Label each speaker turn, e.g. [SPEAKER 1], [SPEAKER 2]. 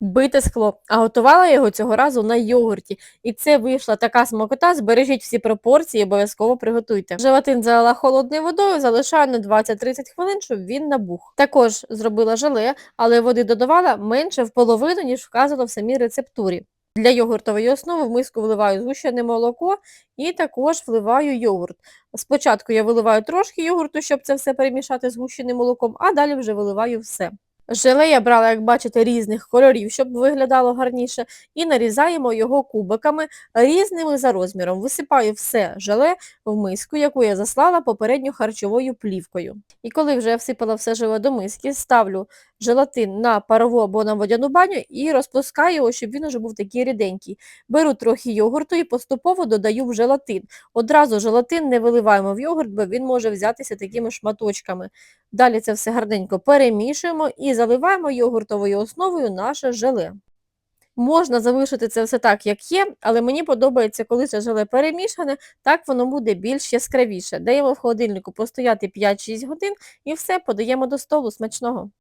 [SPEAKER 1] Бите скло, а готувала його цього разу на йогурті. І це вийшла така смакота, збережіть всі пропорції, обов'язково приготуйте. Желатин залила холодною водою, залишаю на 20-30 хвилин, щоб він набух. Також зробила желе, але води додавала менше в половину, ніж вказано в самій рецептурі. Для йогуртової основи в миску вливаю згущене молоко і також вливаю йогурт. Спочатку я виливаю трошки йогурту, щоб це все перемішати згущеним молоком, а далі вже виливаю все. Желе я брала, як бачите, різних кольорів, щоб виглядало гарніше, і нарізаємо його кубиками різними за розміром. Висипаю все желе в миску, яку я заслала попередньо харчовою плівкою. І коли вже я всипала все желе до миски, ставлю желатин на парову або на водяну баню і розпускаю його, щоб він уже був такий ріденький. Беру трохи йогурту і поступово додаю в желатин. Одразу желатин не виливаємо в йогурт, бо він може взятися такими шматочками. Далі це все гарненько перемішуємо і заливаємо йогуртовою основою наше желе. Можна залишити це все так, як є, але мені подобається, коли це желе перемішане, так воно буде більш яскравіше. Даємо в холодильнику постояти 5-6 годин і все, подаємо до столу смачного.